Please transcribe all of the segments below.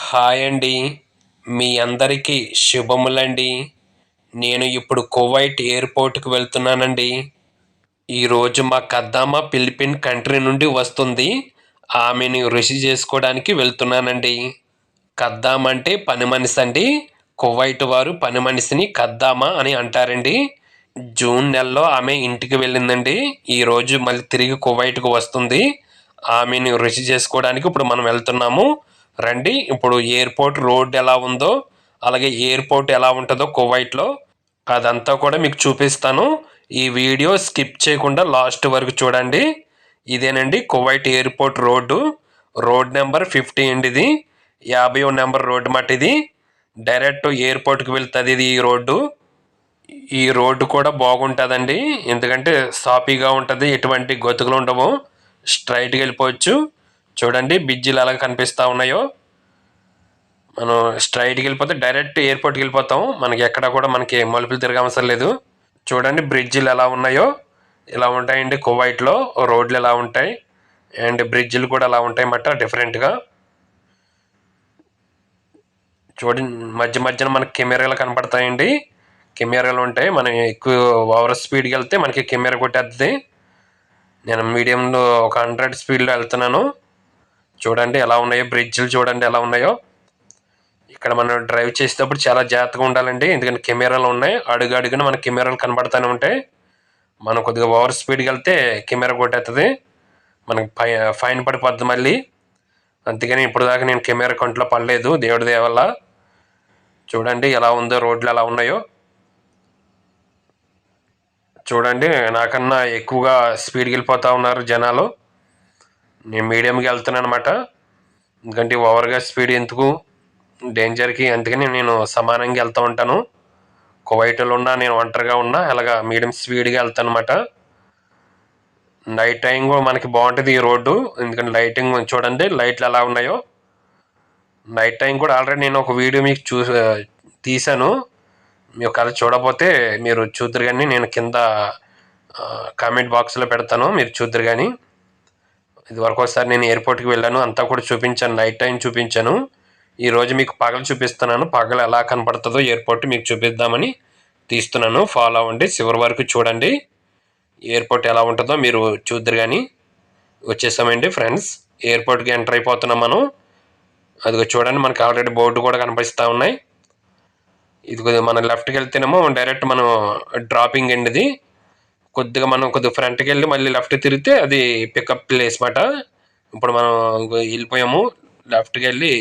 Hi అండి. మీ అందరికీ శుభములండి. నేను ఇప్పుడు కువైట్ ఎయిర్పోర్ట్కి వెళ్తున్నానండి. ఈరోజు మా కద్దామ ఫిలిపిన్ కంట్రీ నుండి వస్తుంది. ఆమెను రుచి చేసుకోవడానికి వెళ్తున్నానండి. కద్దాం అంటే పని మనిషి అండి. కువైట్ వారు పని మనిషిని కద్దామా అని అంటారండి. జూన్ నెలలో ఆమె ఇంటికి వెళ్ళిందండి. ఈరోజు మళ్ళీ తిరిగి కువైట్కు వస్తుంది. ఆమెను రుచి చేసుకోవడానికి ఇప్పుడు మనం వెళ్తున్నాము. రండి. ఇప్పుడు ఎయిర్పోర్ట్ రోడ్ ఎలా ఉందో అలాగే ఎయిర్పోర్ట్ ఎలా ఉంటుందో కువైట్లో. అదంతా కూడా మీకు చూపిస్తాను. ఈ వీడియో స్కిప్ చేయకుండా లాస్ట్ వరకు చూడండి. ఇదేనండి Kuwait airport road. Road number fifty అండి ఇది యాభై నెంబర్ రోడ్డు మట్ ఇది. డైరెక్ట్ ఎయిర్పోర్ట్కి వెళ్తుంది ఇది ఈ రోడ్డు. ఈ రోడ్డు కూడా బాగుంటుందండి. ఎందుకంటే సాఫీగా ఉంటుంది ఎటువంటి గొతుకులు ఉండవు. స్ట్రైట్గా వెళ్ళిపోవచ్చు. చూడండి బిజ్జీలు ఎలా కనిపిస్తూ ఉన్నాయో. మనం స్ట్రైట్కి వెళ్ళిపోతే డైరెక్ట్ ఎయిర్పోర్ట్కి వెళ్ళిపోతాం. మనకి ఎక్కడ కూడా మనకి మలుపులు తిరగవసరం లేదు. చూడండి బ్రిడ్జిలు ఎలా ఉన్నాయో. ఇలా ఉంటాయండి కువైట్లో రోడ్లు ఎలా ఉంటాయి. అండ్ బ్రిడ్జిలు కూడా అలా ఉంటాయి అన్నమాట డిఫరెంట్గా చూడండి మధ్య మధ్యన మనకి కెమెరాలు కనపడతాయండి. కెమెరాలు ఉంటాయి. మనం ఎక్కువ ఓవర్ స్పీడ్కి వెళ్తే మనకి కెమెరా కొట్టేస్తుంది నేను మీడియంలో ఒక హండ్రెడ్ స్పీడ్లో వెళ్తున్నాను. చూడండి ఎలా ఉన్నాయో బ్రిడ్జ్లు చూడండి ఎలా ఉన్నాయో. ఇక్కడ మనం డ్రైవ్ చేసేటప్పుడు చాలా జాగ్రత్తగా ఉండాలండి. ఎందుకంటే కెమెరాలు ఉన్నాయి. అడుగు అడుగున మన కెమెరాలు కనబడుతూనే ఉంటాయి. మనం కొద్దిగా ఓవర్ స్పీడ్కి వెళ్తే కెమెరా కొట్టేస్తుంది మనకి ఫై ఫైన్ పడిపోద్ది మళ్ళీ. అందుకని ఇప్పుడు దాకా నేను కెమెరా కంట్లో పడలేదు దేవుడి దేవల్ల చూడండి ఎలా ఉందో రోడ్లు ఎలా ఉన్నాయో. చూడండి నాకన్నా ఎక్కువగా స్పీడ్కి వెళ్ళిపోతూ ఉన్నారు జనాలు. నేను మీడియంకి వెళ్తున్నాను అనమాట ఎందుకంటే ఓవర్గా స్పీడ్ ఎందుకు? డేంజర్కి అందుకని నేను సమానంగా వెళ్తూ ఉంటాను. కువైట్లో ఉన్నా నేను ఒంటరిగా ఉన్నా అలాగా మీడియం స్పీడ్గా వెళ్తాను అనమాట నైట్ టైం కూడా మనకి బాగుంటుంది ఈ రోడ్డు. ఎందుకంటే లైటింగ్ చూడండి లైట్లు ఎలా ఉన్నాయో. నైట్ టైం కూడా ఆల్రెడీ నేను ఒక వీడియో మీకు చూ తీశాను. మీరు కథ చూడకపోతే మీరు చూద్దరు కానీ నేను కింద కామెంట్ బాక్స్లో పెడతాను. మీరు చూద్దరు కానీ ఇది వరకు ఒకసారి నేను ఎయిర్పోర్ట్కి వెళ్ళాను. అంతా కూడా చూపించాను. నైట్ టైం చూపించాను. ఈరోజు మీకు పగలు చూపిస్తున్నాను. పగలు ఎలా కనపడుతుందో ఎయిర్పోర్ట్ మీకు చూపిద్దామని తీస్తున్నాను. ఫాలో అవ్వండి. చివరి వరకు చూడండి. ఎయిర్పోర్ట్ ఎలా ఉంటుందో మీరు చూద్దరు కానీ వచ్చేసామండి ఫ్రెండ్స్ ఎయిర్పోర్ట్కి ఎంటర్ అయిపోతున్నాం మనం. అదిగో చూడండి. మనకు ఆల్రెడీ బోర్డు కూడా కనిపిస్తూ ఉన్నాయి. ఇది మనం లెఫ్ట్కి వెళ్తేనేమో డైరెక్ట్ మనం డ్రాపింగ్ అండి ఇది కొద్దిగా మనం కొద్దిగా ఫ్రంట్కి వెళ్ళి మళ్ళీ లెఫ్ట్ తిరిగితే అది పికప్ ప్లేస్ మాట. ఇప్పుడు మనం వెళ్ళిపోయాము లెఫ్ట్కి వెళ్ళి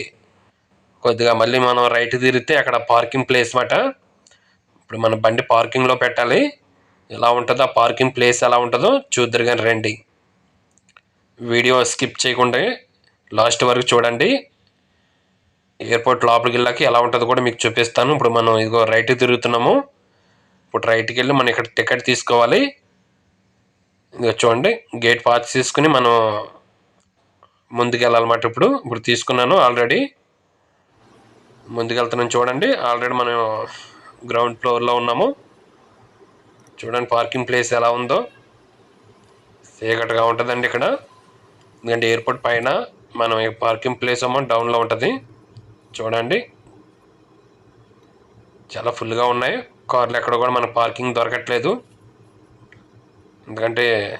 కొద్దిగా మళ్ళీ మనం రైట్ తిరిగితే అక్కడ పార్కింగ్ ప్లేస్ మాట. ఇప్పుడు మన బండి పార్కింగ్లో పెట్టాలి. ఎలా ఉంటుందో ఆ పార్కింగ్ ప్లేస్ ఎలా ఉంటుందో చూద్దరు కానీ రండి. వీడియో స్కిప్ చేయకుండా లాస్ట్ వరకు చూడండి. ఎయిర్పోర్ట్ లోపలికి వెళ్ళాక ఎలా ఉంటుందో కూడా మీకు చూపిస్తాను. ఇప్పుడు మనం ఇదిగో రైట్ తిరుగుతున్నాము. ఇప్పుడు రైట్కి వెళ్ళి మనం ఇక్కడ టికెట్ తీసుకోవాలి. చూడండి గేట్ పాత్ తీసుకుని మనం ముందుకు వెళ్ళాలన్నమాట ఇప్పుడు. ఇప్పుడు తీసుకున్నాను ఆల్రెడీ ముందుకు వెళ్తున్నాను చూడండి ఆల్రెడీ మనం గ్రౌండ్ ఫ్లోర్లో ఉన్నాము. చూడండి పార్కింగ్ ప్లేస్ ఎలా ఉందో. చీకటిగా ఉంటుందండి ఇక్కడ. ఎందుకంటే ఎయిర్పోర్ట్ పైన మనం పార్కింగ్ ప్లేస్ ఏమో డౌన్లో ఉంటుంది. చూడండి. చాలా ఫుల్గా ఉన్నాయి. కార్లు ఎక్కడ కూడా మన పార్కింగ్ దొరకట్లేదు. ఎందుకంటే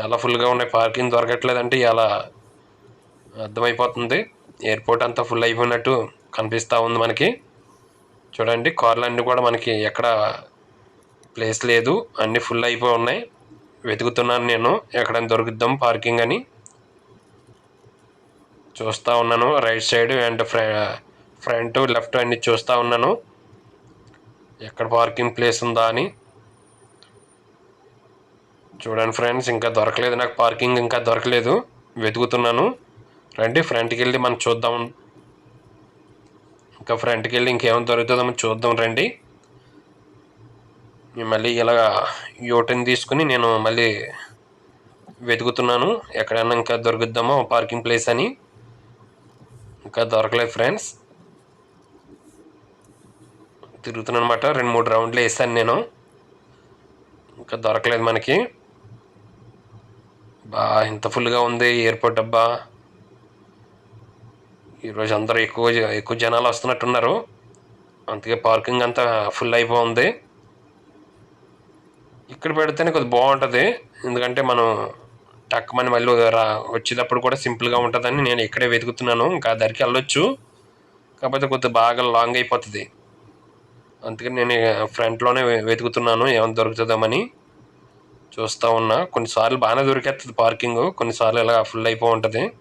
చాలా ఫుల్గా ఉన్నాయి. పార్కింగ్ దొరకట్లేదంటే ఇలా అర్థమైపోతుంది. ఎయిర్పోర్ట్ అంతా ఫుల్ అయిపోయినట్టు కనిపిస్తూ ఉంది మనకి. చూడండి కార్లు అన్నీ కూడా మనకి ఎక్కడ ప్లేస్ లేదు. అన్నీ ఫుల్ అయిపోయి ఉన్నాయి. వెతుకుతున్నాను నేను. ఎక్కడైనా దొరుకుద్దాం పార్కింగ్ అని. చూస్తూ ఉన్నాను. Right side and front left అన్ని చూస్తూ ఉన్నాను. ఎక్కడ పార్కింగ్ ప్లేస్ ఉందా అని. చూడండి ఫ్రెండ్స్ ఇంకా దొరకలేదు. నాకు పార్కింగ్ ఇంకా దొరకలేదు. వెతుకుతున్నాను. రండి ఫ్రంట్కి వెళ్ళి మనం చూద్దాం. ఇంకా ఫ్రంట్కి వెళ్ళి ఇంకేమైనా దొరుకుతుందో మనం చూద్దాం రండి. మళ్ళీ ఇలా యూటర్న్ తీసుకుని నేను మళ్ళీ వెతుకుతున్నాను. ఎక్కడైనా ఇంకా దొరుకుద్దామో పార్కింగ్ ప్లేస్ అని. ఇంకా దొరకలేదు ఫ్రెండ్స్. తిరుగుతున్నాను అనమాట రెండు మూడు రౌండ్లు వేసాను నేను. ఇంకా దొరకలేదు మనకి. బా ఇంత ఫుల్గా ఉంది ఎయిర్పోర్ట్ అబ్బా. ఈరోజు అందరూ ఎక్కువ ఎక్కువ జనాలు వస్తున్నట్టున్నారు. అందుకే పార్కింగ్ అంతా ఫుల్ అయిపోతుంది ఇక్కడ పెడితేనే కొద్దిగా బాగుంటుంది. ఎందుకంటే మనం టక్మని మళ్ళీ రా వచ్చేటప్పుడు కూడా సింపుల్గా ఉంటుందని నేను ఇక్కడే వెతుకుతున్నాను. ఇంకా దానికి వెళ్ళొచ్చు. కాకపోతే కొద్దిగా బాగా లాంగ్ అయిపోతుంది. అందుకని నేను ఫ్రంట్లోనే వెతుకుతున్నాను. ఏమైనా దొరుకుతుందామని చూస్తూ ఉన్నా. కొన్నిసార్లు బాగానే దొరికేస్తుంది పార్కింగ్. కొన్నిసార్లు ఇలా ఫుల్ అయిపో ఉంటుంది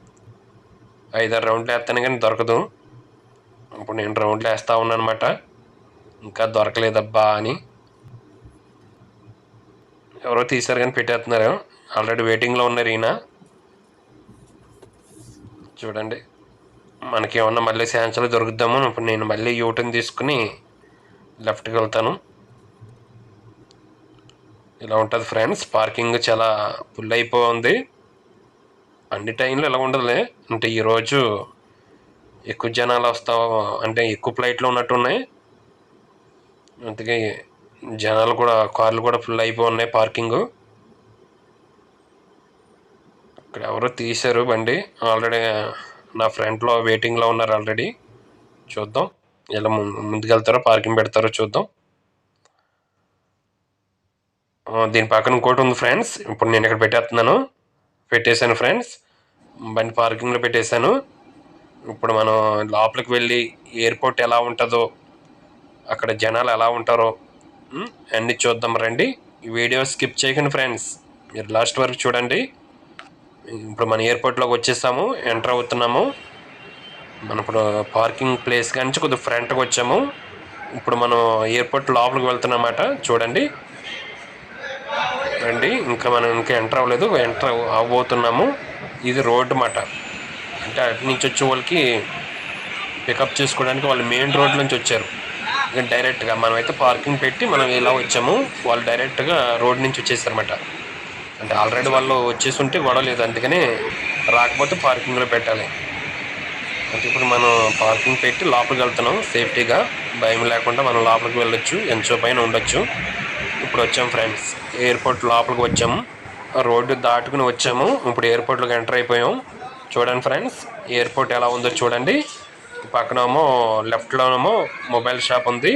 ఐదారు రౌండ్లు వేస్తాను కానీ దొరకదు. ఇప్పుడు నేను రౌండ్లు వేస్తూ ఉన్నాను అనమాట ఇంకా దొరకలేదబ్బా అని. ఎవరో తీశారు కానీ పెట్టేస్తున్నారు. ఆల్రెడీ వెయిటింగ్లో ఉన్నారు ఈయన. చూడండి. మనకి ఏమన్నా మళ్ళీ శాంచలు దొరుకుద్దాము ఇప్పుడు నేను మళ్ళీ యూటర్న్ తీసుకుని లెఫ్ట్కి వెళ్తాను. ఇలా ఉంటుంది ఫ్రెండ్స్ పార్కింగ్ చాలా ఫుల్ అయిపోయింది. అన్ని టైంలో ఇలా ఉండదులే. అంటే ఈరోజు ఎక్కువ జనాలు వస్తా అంటే ఎక్కువ ఫ్లైట్లు ఉన్నట్టు ఉన్నాయి. అందుకే జనాలు కూడా కార్లు కూడా ఫుల్ అయిపోయి ఉన్నాయి పార్కింగ్ ఇక్కడ ఎవరో తీశారు బండి. ఆల్రెడీ నా ఫ్రంట్లో వెయిటింగ్లో ఉన్నారు ఆల్రెడీ చూద్దాం. ఇలా ముందుకెళ్తారో పార్కింగ్ పెడతారో చూద్దాం. దీని పక్కన ఇంకోటి ఉంది ఫ్రెండ్స్. ఇప్పుడు నేను ఇక్కడ పెట్టేస్తున్నాను. పెట్టేశాను ఫ్రెండ్స్. బండి పార్కింగ్లో పెట్టేశాను. ఇప్పుడు మనం లోపలికి వెళ్ళి ఎయిర్పోర్ట్ ఎలా ఉంటుందో అక్కడ జనాలు ఎలా ఉంటారో అన్నీ చూద్దాం రండి. ఈ వీడియో స్కిప్ చేయకండి ఫ్రెండ్స్. మీరు లాస్ట్ వరకు చూడండి. ఇప్పుడు మన ఎయిర్పోర్ట్లోకి వచ్చేసాము. ఎంటర్ అవుతున్నాము. మన ఇప్పుడు పార్కింగ్ ప్లేస్ కానీ కొద్దిగా ఫ్రంట్కి వచ్చాము. ఇప్పుడు మనం ఎయిర్పోర్ట్ లోపలికి వెళ్తున్నమాట చూడండి. రండి. ఇంకా మనం ఇంకా ఎంటర్ అవ్వలేదు. ఎంటర్ అవ్వబోతున్నాము. ఇది రోడ్డు మాట. అంటే అటు నుంచి వచ్చే వాళ్ళకి పికప్ చేసుకోవడానికి వాళ్ళు మెయిన్ రోడ్ నుంచి వచ్చారు. ఇంకా డైరెక్ట్గా మనమైతే పార్కింగ్ పెట్టి మనం ఇలా వచ్చాము. వాళ్ళు డైరెక్ట్గా రోడ్ నుంచి వచ్చేసారన్నమాట. అంటే ఆల్రెడీ వాళ్ళు వచ్చేసి ఉంటే గొడవ లేదు. అందుకని రాకపోతే పార్కింగ్లో పెట్టాలి. అంటే ఇప్పుడు మనం పార్కింగ్ పెట్టి లోపలికి వెళ్తున్నాం. సేఫ్టీగా భయం లేకుండా మనం లోపలికి వెళ్ళొచ్చు. ఎంతో పైన ఉండొచ్చు. ఇప్పుడు వచ్చాము ఫ్రెండ్స్. ఎయిర్పోర్ట్ లోపలికి వచ్చాము. రోడ్డు దాటుకుని వచ్చాము. ఇప్పుడు ఎయిర్పోర్ట్లోకి ఎంటర్ అయిపోయాం. చూడండి ఫ్రెండ్స్ ఎయిర్పోర్ట్ ఎలా ఉందో చూడండి. పక్కనేమో లెఫ్ట్లోనేమో మొబైల్ షాప్ ఉంది.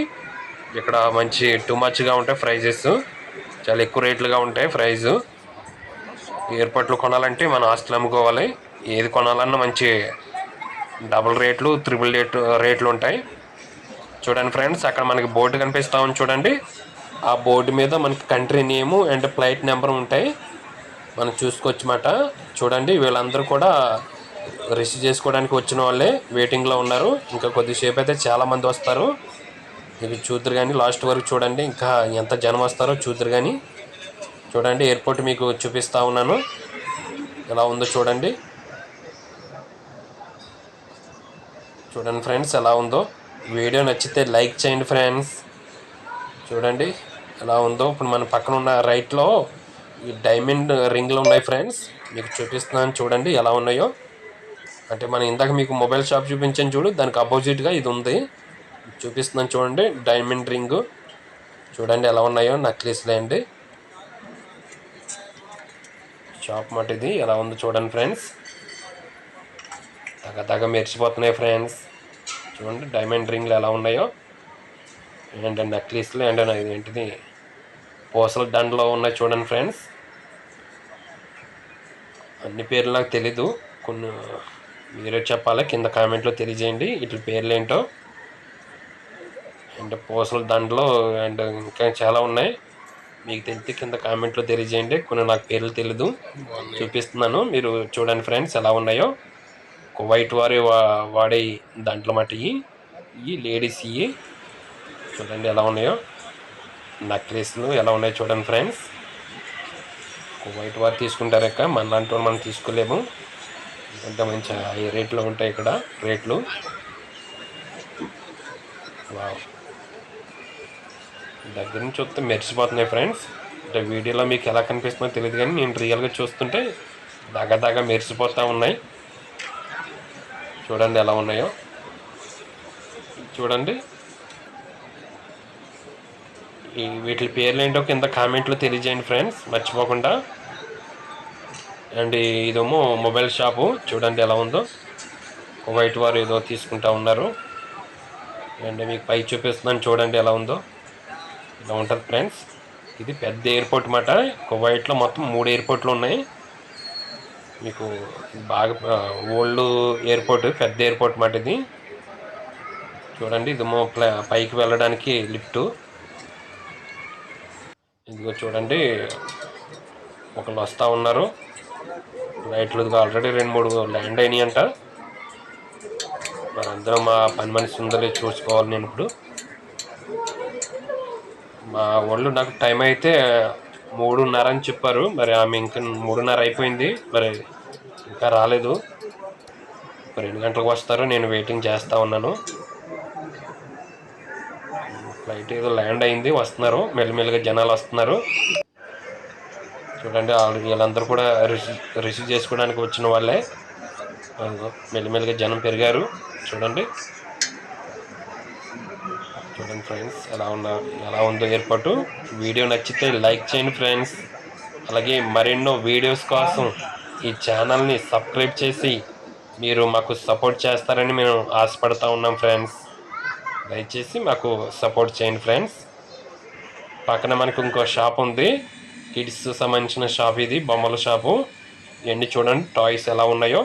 ఇక్కడ మంచి టూ మచ్గా ఉంటాయి ప్రైజెస్. చాలా ఎక్కువ రేట్లుగా ఉంటాయి ప్రైజు. ఎయిర్పోర్ట్లో కొనాలంటే మనం ఆస్తులు అమ్ముకోవాలి. ఏది కొనాలన్నా మంచి డబుల్ రేట్లు త్రిబుల్ రేట్ రేట్లు ఉంటాయి. చూడండి ఫ్రెండ్స్ అక్కడ మనకి బోర్డు కనిపిస్తా ఉంది చూడండి. ఆ బోర్డు మీద మనకి country name and flight number ఉంటాయి. మనం చూసుకోవచ్చమాట. చూడండి వీళ్ళందరూ కూడా రిసీవ్ చేసుకోవడానికి వచ్చిన వాళ్ళే వెయిటింగ్లో ఉన్నారు. ఇంకా కొద్దిసేపు అయితే చాలామంది వస్తారు. ఇవి చూద్దరు కానీ లాస్ట్ వరకు చూడండి ఇంకా ఎంత జనం వస్తారో చూద్దరు కానీ చూడండి ఎయిర్పోర్ట్ మీకు చూపిస్తూ ఉన్నాను. ఎలా ఉందో చూడండి. చూడండి ఫ్రెండ్స్ ఎలా ఉందో. వీడియో నచ్చితే లైక్ చేయండి ఫ్రెండ్స్. చూడండి ఎలా ఉందో. ఇప్పుడు మన పక్కన ఉన్న రైట్లో ఈ డైమండ్ రింగ్లు ఉన్నాయి ఫ్రెండ్స్ మీకు చూపిస్తున్నాను చూడండి ఎలా ఉన్నాయో. అంటే మనం ఇందాక మీకు మొబైల్ షాప్ చూపించాను చూడు దానికి అపోజిట్గా ఇది ఉంది. చూపిస్తున్నాను చూడండి డైమండ్ రింగ్ చూడండి ఎలా ఉన్నాయో. నక్లీస్లే అండి షాప్ మాట ఇది ఎలా ఉందో చూడండి ఫ్రెండ్స్ తగ్గ తగ్గ మెరిచిపోతున్నాయి ఫ్రెండ్స్ చూడండి డైమండ్ రింగ్లు ఎలా ఉన్నాయో. అండ్ నెక్లెస్లు అండ్ ఏంటిది? పూసల దండలో ఉన్నాయి చూడండి ఫ్రెండ్స్. అన్ని పేర్లు నాకు తెలీదు. కొన్ని మీరే చెప్పాలి? కింద కామెంట్లో తెలియజేయండి. ఇట్ల పేర్లు ఏంటో అండ్ పూసల దండలో అండ్ ఇంకా చాలా ఉన్నాయి. మీకు తెలిసి కింద కామెంట్లో తెలియజేయండి. కొన్ని నాకు పేర్లు తెలీదు. చూపిస్తున్నాను. మీరు చూడండి ఫ్రెండ్స్ ఎలా ఉన్నాయో. వైట్ వారి వాడే దాంట్లో మాట ఈ. లేడీస్ ఇవి చూడండి ఎలా ఉన్నాయో. నెక్లెస్లు ఎలా ఉన్నాయో చూడండి ఫ్రెండ్స్. వైట్ వారు తీసుకుంటారు ఇక మన లాంటి వాళ్ళు మనం తీసుకోలేము. ఎంత మంచి హై రేట్లో ఉంటాయి ఇక్కడ రేట్లు. వావ్. దగ్గర నుంచి చూస్తే మెరిసిపోతున్నాయి ఫ్రెండ్స్. అంటే వీడియోలో మీకు ఎలా కనిపిస్తుందో తెలియదు కానీ నేను రియల్గా చూస్తుంటే దగ్గ దగ్గ మెరిసిపోతూ ఉన్నాయి. చూడండి ఎలా ఉన్నాయో. చూడండి. ఈ వీటి పేర్లు ఏంటో కింద కామెంట్లో తెలియజేయండి ఫ్రెండ్స్ మర్చిపోకుండా. అండ్ ఇదేమో మొబైల్ షాపు చూడండి ఎలా ఉందో. కువైట్ వారు ఏదో తీసుకుంటా ఉన్నారు. అండ్ మీకు పై చూపిస్తున్నాను చూడండి ఎలా ఉందో. ఇలా ఉంటుంది ఫ్రెండ్స్. ఇది పెద్ద ఎయిర్పోర్ట్ మాట కువైట్లో మొత్తం మూడు ఎయిర్పోర్ట్లు ఉన్నాయి. మీకు బాగా ఓల్డ్ ఎయిర్పోర్ట్ పెద్ద ఎయిర్పోర్ట్ మాట ఇది. చూడండి ఇది పైకి వెళ్ళడానికి లిఫ్ట్. ఇదిగో చూడండి. ఒకళ్ళు వస్తూ ఉన్నారు. లైట్లు ఆల్రెడీ రెండు మూడు ల్యాండ్ అయినాయి అంట మనందరం అందరం మా పని మనిషి ఉందో చూసుకోవాలి నేను ఇప్పుడు. మా వాళ్ళు నాకు టైం అయితే మూడున్నర అని చెప్పారు. మరి ఆమె ఇంకా మూడున్నర అయిపోయింది. మరి ఇంకా రాలేదు. మరి ఎన్ని గంటలకు వస్తారు నేను వెయిటింగ్ చేస్తూ ఉన్నాను. ఫ్లైట్ ఏదో ల్యాండ్ అయింది వస్తున్నారు. మెల్లిమెల్లిగా జనాలు వస్తున్నారు. చూడండి వాళ్ళు వీళ్ళందరూ కూడా రిసీవ్ రిసీవ్ చేసుకోవడానికి వచ్చిన వాళ్ళే. అదిగో మెల్లిమెల్లిగా జనం పెరిగారు. చూడండి. చూడండి ఫ్రెండ్స్ ఎలా ఉన్న ఎలా ఉందో ఏర్పాటు. వీడియో నచ్చితే లైక్ చేయండి ఫ్రెండ్స్. అలాగే మరెన్నో వీడియోస్ కోసం ఈ ఛానల్ని సబ్స్క్రైబ్ చేసి మీరు మాకు సపోర్ట్ చేస్తారని మేము ఆశపడతా ఉన్నాం ఫ్రెండ్స్. దయచేసి మాకు సపోర్ట్ చేయండి ఫ్రెండ్స్. పక్కన మనకు ఇంకో షాప్ ఉంది. కిడ్స్ సంబంధించిన షాప్ ఇది బొమ్మల షాపు. ఇవన్నీ చూడండి టాయ్స్ ఎలా ఉన్నాయో.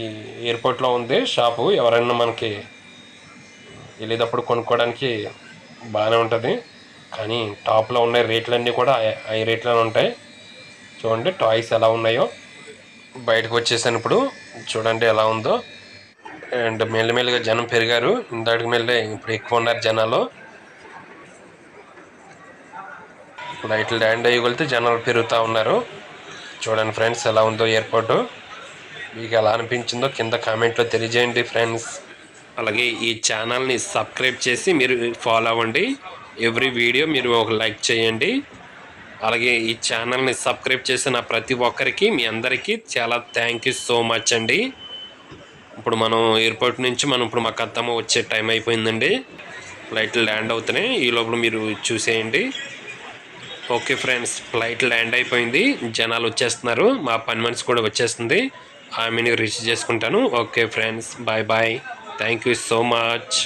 ఈ ఎయిర్పోర్ట్లో ఉంది షాపు. ఎవరైనా మనకి వెళ్ళేటప్పుడు కొనుక్కోవడానికి బాగానే ఉంటుంది. కానీ టాప్లో ఉన్న రేట్లన్నీ కూడా హై రేట్లోనే ఉంటాయి. చూడండి టాయ్స్ ఎలా ఉన్నాయో. బయటకు వచ్చేసాను ఇప్పుడు. చూడండి ఎలా ఉందో. అండ్ మెల్లమెల్లగా జనం పెరిగారు. ఇందాటికి మెల్లే ఇప్పుడు ఎక్కువ ఉన్నారు జనాలు. లైట్లు ల్యాండ్ అయ్యగలిగితే జనాలు పెరుగుతూ ఉన్నారు. చూడండి ఫ్రెండ్స్ ఎలా ఉందో ఎయిర్పోర్టు. మీకు ఎలా అనిపించిందో కింద కామెంట్లో తెలియజేయండి ఫ్రెండ్స్. అలాగే ఈ ఛానల్ని సబ్స్క్రైబ్ చేసి మీరు ఫాలో అవ్వండి. ఎవ్రీ వీడియో మీరు ఒక లైక్ చేయండి. అలాగే ఈ ఛానల్ని సబ్స్క్రైబ్ చేసిన ప్రతి ఒక్కరికి మీ అందరికీ చాలా థ్యాంక్ యూ సో మచ్ అండి. ఇప్పుడు మనం ఎయిర్పోర్ట్ నుంచి మనం ఇప్పుడు మా కత్తమ్మ వచ్చే టైం అయిపోయిందండి. ఫ్లైట్లు ల్యాండ్ అవుతున్నాయి ఈ లోపల మీరు చూసేయండి. ఓకే ఫ్రెండ్స్ ఫ్లైట్ ల్యాండ్ అయిపోయింది. జనాలు వచ్చేస్తున్నారు. మా పని మనిషి కూడా వచ్చేస్తుంది. ఆమెని రిసీవ్ చేసుకుంటాను. Okay friends bye bye thank you so much